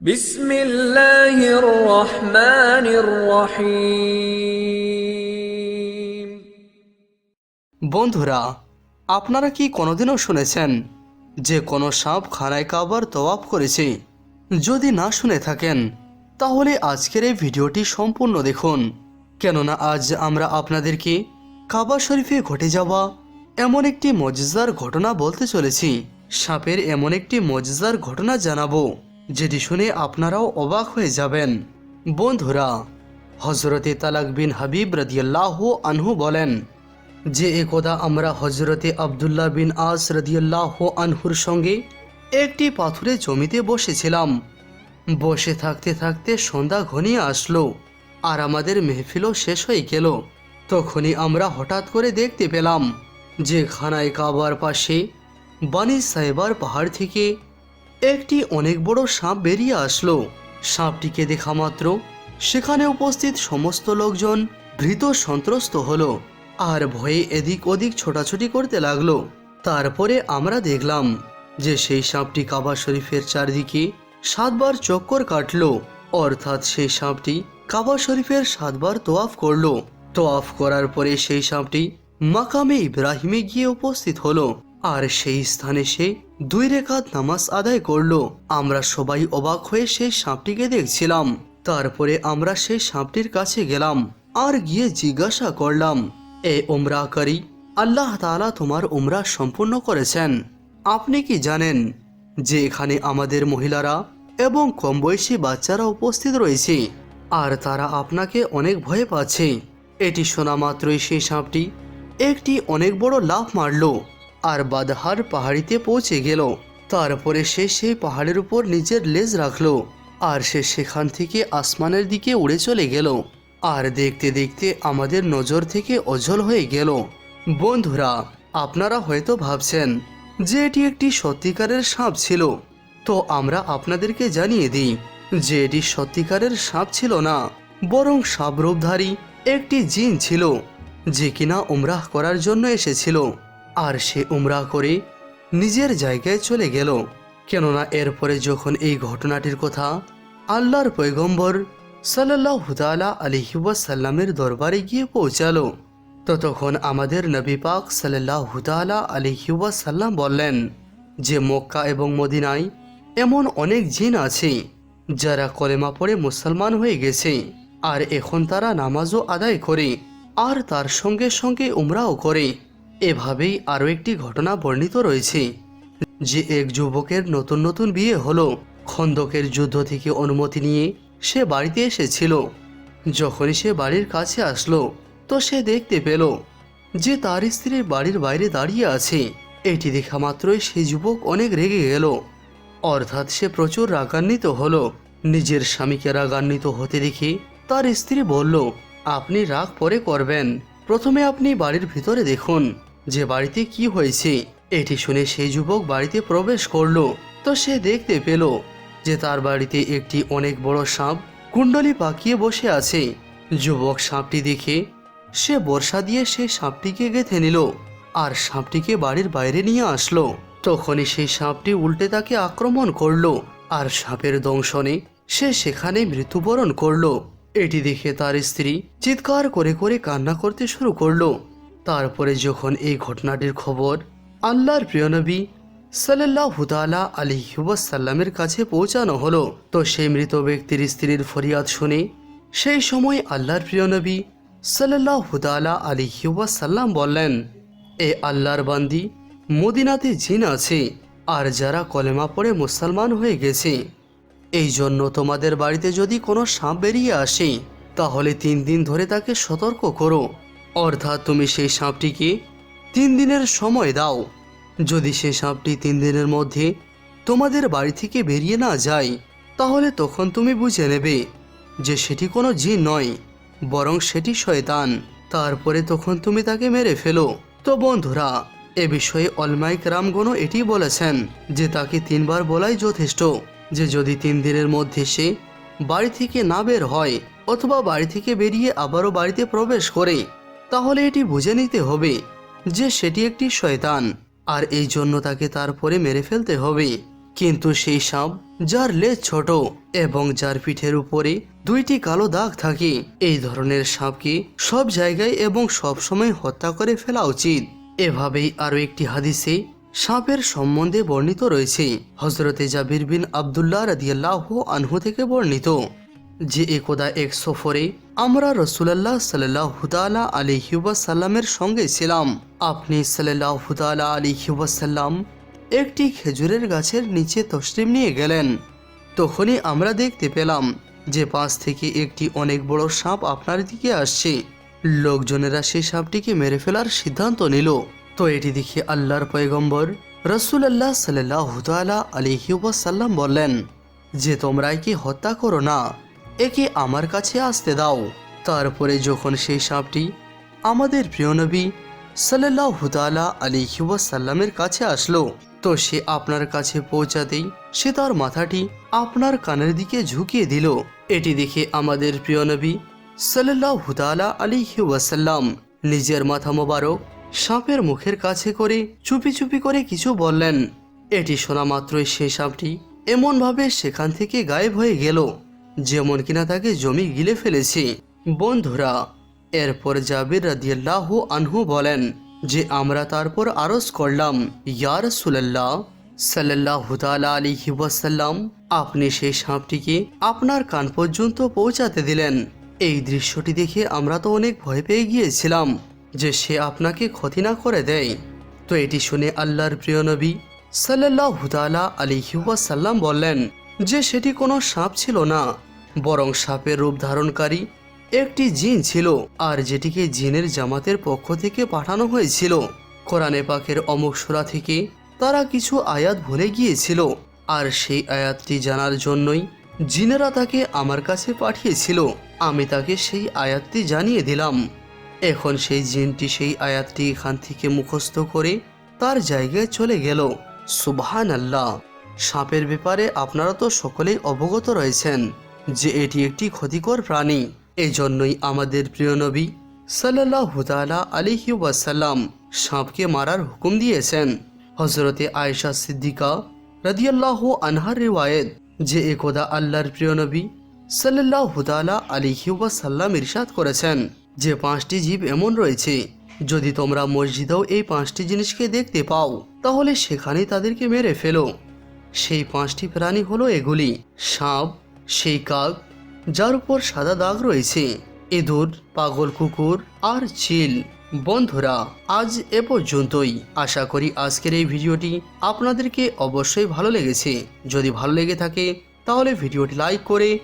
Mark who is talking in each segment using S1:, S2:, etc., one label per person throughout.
S1: বিসমিল্লাহির
S2: বন্ধুরা, আপনারা কি কোনোদিনও শুনেছেন যে কোনো সাপ খানায় কাবার তওয়াব করেছে? যদি না শুনে থাকেন, তাহলে আজকের এই ভিডিওটি সম্পূর্ণ দেখুন। কেননা আজ আমরা আপনাদেরকে কাবা শরীফে ঘটে যাওয়া এমন একটি মজেদার ঘটনা বলতে চলেছি। সাপের এমন একটি মজেদার ঘটনা জানাব। যেটি শুনে আপনারাও অবাক হয়ে যাবেন। বন্ধুরা হজরতে তালাক বিন হাবিব রদিয়াল্লাহ আনহু বলেন, যে একদা আমরা হজরতে আবদুল্লাহ বিন আস রদিয়াল্লাহ আনহুর সঙ্গে একটি পাথুরে জমিতে বসেছিলাম। বসে থাকতে থাকতে সন্ধ্যা ঘনিয়ে আসলো আর আমাদের মেহফিলও শেষ হয়ে গেল। তখনই আমরা হঠাৎ করে দেখতে পেলাম যে খানায় কাবার পাশে বানি সাহেবার পাহাড় থেকে একটি অনেক বড় সাপ বেরিয়ে আসলো। সাপটিকে দেখা মাত্র। সেখানে উপস্থিত সমস্ত লোকজন ভৃত সন্ত্রস্ত হলো আর ভয়ে এদিক ওদিক ছোটাছুটি করতে লাগল। তারপরে আমরা দেখলাম যে সেই সাপটি কাবা শরীফের চারদিকে সাতবার চক্কর কাটলো। অর্থাৎ সেই সাপটি কাবা শরীফের সাতবার তোয়াফ করল। তোয়াফ করার পরে সেই সাপটি মাকামে ইব্রাহিমে গিয়ে উপস্থিত হলো আর সেই স্থানে সে দুই রেখাত নামাজ আদায় করল। আমরা সবাই অবাক হয়ে সেই সাপটিকে দেখছিলাম। তারপরে আমরা সেই সাপটির কাছে গেলাম আর গিয়ে জিজ্ঞাসা করলাম, এ ওমরাকারী আল্লাহ তাআলা তোমার উমরা সম্পূর্ণ করেছেন। আপনি কি জানেন যে এখানে আমাদের মহিলারা এবং কম বয়সী বাচ্চারা উপস্থিত রয়েছে আর তারা আপনাকে অনেক ভয় পাচ্ছে। এটি শোনা মাত্রই সেই সাপটি একটি অনেক বড় লাফ মারল। আর বাদহার পাহাড়িতে পৌঁছে গেল। তারপরে সে সেই পাহাড়ের উপর নিজের লেজ রাখল আর সে সেখান থেকে আসমানের দিকে উড়ে চলে গেল। আর দেখতে দেখতে আমাদের নজর থেকে অঝল হয়ে গেল। বন্ধুরা, আপনারা হয়তো ভাবছেন যে এটি একটি সত্যিকারের সাপ ছিল। তো আমরা আপনাদেরকে জানিয়ে দিই যে এটি সত্যিকারের সাপ ছিল না, বরং সাবরূপধারী একটি জিন ছিল, যে কিনা উমরাহ করার জন্য এসেছিল। আর সে উমরা করে নিজের জায়গায় চলে গেল। কেননা এরপরে যখন এই ঘটনাটির কথা আল্লাহর পৈগম্বর সাল্লাহ তালা আলহিবাসাল্লামের দরবারে গিয়ে পৌঁছালো তো তখন আমাদের নবী পাক সাল্লাহ তালা আলহিবাসাল্লাম বললেন যে মক্কা এবং মদিনায় এমন অনেক জিন আছে যারা কলেমা পড়ে মুসলমান হয়ে গেছে আর এখন তারা নামাজও আদায় করে আর তার সঙ্গে সঙ্গে উমরাও করে। এভাবেই আরও একটি ঘটনা বর্ণিত রয়েছে, যে এক যুবকের নতুন নতুন বিয়ে হলো। খন্দকের যুদ্ধ থেকে অনুমতি নিয়ে সে বাড়িতে এসেছিল। যখনই সে বাড়ির কাছে আসলো, তো সে দেখতে পেল যে তার স্ত্রীর বাড়ির বাইরে দাঁড়িয়ে আছে। এটি দেখা মাত্রই সেই যুবক অনেক রেগে গেল। অর্থাৎ সে প্রচুর রাগান্বিত হলো। নিজের স্বামীকে রাগান্বিত হতে দেখে তার স্ত্রী বলল, আপনি রাগ পরে করবেন। প্রথমে আপনি বাড়ির ভিতরে দেখুন। যে বাড়িতে কি হয়েছে? এটি শুনে সেই যুবক বাড়িতে প্রবেশ করল। তো সে দেখতে পেল যে তার বাড়িতে একটি অনেক বড় সাপ কুণ্ডলি পাকিয়ে বসে আছে। যুবক সাপটি দেখে সে বর্ষা দিয়ে সে সাপটিকে গেঁথে নিল আর সাপটিকে বাড়ির বাইরে নিয়ে আসলো। তখনই সেই সাপটি উল্টে তাকে আক্রমণ করল আর সাপের দংশনে সে সেখানে মৃত্যুবরণ করল। এটি দেখে তার স্ত্রী চিৎকার করে করে কান্না করতে শুরু করল। তারপরে যখন এই ঘটনাটির খবর আল্লাহর প্রিয়নবী সাল্লাহ হুদালা আলী সাল্লামের কাছে পৌঁছানো হলো, তো সেই মৃত ব্যক্তির স্ত্রীর ফরিয়াদ শুনে সেই সময় আল্লাহর প্রিয়নবী সাল্লাহ হুদালা আলী বললেন, এ আল্লাহর বান্দি, মদিনাতে জিন আছে আর যারা কলেমা পড়ে মুসলমান হয়ে গেছে। এই জন্য তোমাদের বাড়িতে যদি কোনো সাপ বেরিয়ে আসে, তাহলে তিন দিন ধরে তাকে সতর্ক করো। অর্থাৎ তুমি সেই সাপটিকে তিন দিনের সময় দাও। যদি সে সাপটি তিন দিনের মধ্যে তোমাদের বাড়ি থেকে বেরিয়ে না যায়, তাহলে তখন তুমি বুঝে নেবে যে সেটি কোনো জি নয়, বরং সেটি শয়তান। তারপরে তখন তুমি তাকে মেরে ফেলো। তো বন্ধুরা, এ বিষয়ে অলমাইক রামগণও এটি বলেছেন যে তাকে তিনবার বলাই যথেষ্ট যে যদি তিন দিনের মধ্যে সে বাড়ি থেকে না বের হয় অথবা বাড়ি থেকে বেরিয়ে আবারও বাড়িতে প্রবেশ করে তাহলে এটি বুঝে নিতে হবে যে সেটি একটি শয়তান, আর এই জন্য তাকে তারপরে মেরে ফেলতে হবে। কিন্তু সেই সাপ, যার লেজ ছোট এবং যার পিঠের উপরে দুইটি কালো দাগ থাকে, এই ধরনের সাপকে সব জায়গায় এবং সব সময় হত্যা করে ফেলা উচিত। এভাবেই আরও একটি হাদিসে সাপের সম্বন্ধে বর্ণিত রয়েছে। হজরতে জাবির বিন আবদুল্লাহ রাদিয়াল্লাহ আনহু থেকে বর্ণিত যে একদা এক সফরে আমরা রসুলাল্লাহ সাল্লাহ হুদালা আলী সাল্লামের সঙ্গে ছিলাম। আপনি সাল্লাহ হুদালা আলী সাল্লাম একটি খেজুরের গাছের নিচে তসলিম নিয়ে গেলেন। তখনই আমরা দেখতে পেলাম যে পাশ থেকে একটি অনেক বড় সাপ আপনার দিকে আসছে। লোকজনেরা সেই সাপটিকে মেরে ফেলার সিদ্ধান্ত নিল। তো এটি দেখে আল্লাহর পয়গম্বর রসুল আল্লাহ সাল্লাহ আলিহাসাল্লাম বললেন, যে তোমরা একে হত্যা করো না? একে আমার কাছে আসতে দাও। তারপরে যখন সেই সাপটি আমাদের প্রিয় নবী সাল্লাহ হুতালা আলিহাসাল্লামের কাছে আসলো, তো সে আপনার কাছে পৌঁছাতেই সে তার মাথাটি আপনার কানের দিকে ঝুঁকিয়ে দিল। এটি দেখে আমাদের প্রিয় নবী সাল্লাহ হুতালা আলিহি ওয়াসাল্লাম নিজের মাথা মোবারক সাপের মুখের কাছে করে চুপি চুপি করে কিছু বললেন। এটি শোনা মাত্রই সেই সাপটি এমনভাবে সেখান থেকে গায়েব হয়ে গেল। যেমন কিনা তাকে জমি গিলে ফেলেছি। বন্ধুরা, এরপর জাবির রাদিয়াল্লাহ আনহু বলেন যে আমরা তারপর আরজ করলাম ইয়ার সুলাল্লাহ সাল্লাহ হুতালা আলিহি ওয়াসাল্লাম, আপনি সেই সাপটিকে আপনার কান পর্যন্ত পৌঁছাতে দিলেন। এই দৃশ্যটি দেখে আমরা তো অনেক ভয় পেয়ে গিয়েছিলাম যে সে আপনাকে ক্ষতি না করে দেয়। তো এটি শুনে আল্লাহর প্রিয় নবী সাল্লাহ হুতালা আলিহি ওয়াসাল্লাম বললেন যে সেটি কোনো সাপ ছিল না। বরং সাপের রূপ ধারণকারী একটি জিন ছিল আর যেটিকে জিনের জামাতের পক্ষ থেকে পাঠানো হয়েছিল। কোরআনে পাকের অমুক সুরা থেকে তারা কিছু আয়াত ভুলে গিয়েছিল আর সেই আয়াতটি জানার জন্যই জিনেরা তাকে আমার কাছে পাঠিয়েছিল। আমি তাকে সেই আয়াতটি জানিয়ে দিলাম। এখন সেই জিনটি সেই আয়াতটি এখান থেকে মুখস্থ করে তার জায়গায় চলে গেল। সুবহান আল্লাহ সাপের ব্যাপারে আপনারা তো সকলেই অবগত রয়েছেন। যে এটি একটি ক্ষতিকর প্রাণী। এই জন্যই আমাদের প্রিয় নবী সাল্লাহ তালা আলিহি ওয়াসাল্লাম সাপকে মারার হুকুম দিয়েছেন। হজরতে আয়েশা সিদ্দিকা রাদিয়াল্লাহ আনহার রিওয়ায়েত যে একদা আল্লাহর প্রিয় নবী সাল্লাহ তালা আলিহি ওয়াসাল্লাম ইরশাদ করেছেন। যে পাঁচটি জীব এমন রয়েছে, যদি তোমরা মসজিদেও এই পাঁচটি জিনিসকে দেখতে পাও, তাহলে সেখানেই তাদেরকে মেরে ফেলো। সেই পাঁচটি প্রাণী হলো এগুলি, সাপ সেই কাক যার উপর সাদা দাগ রয়েছে, ইঁদুর, পাগল কুকুর আর চিল। বন্ধুরা, আজ এ পর্যন্তই। আশা করি আজকের এই ভিডিওটি আপনাদেরকে অবশ্যই ভালো লেগেছে। যদি ভালো লেগে থাকে, তাহলে ভিডিওটি লাইক করে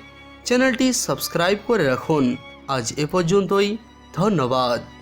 S2: চ্যানেলটি সাবস্ক্রাইব করে রাখুন। আজ এ পর্যন্তই, ধন্যবাদ।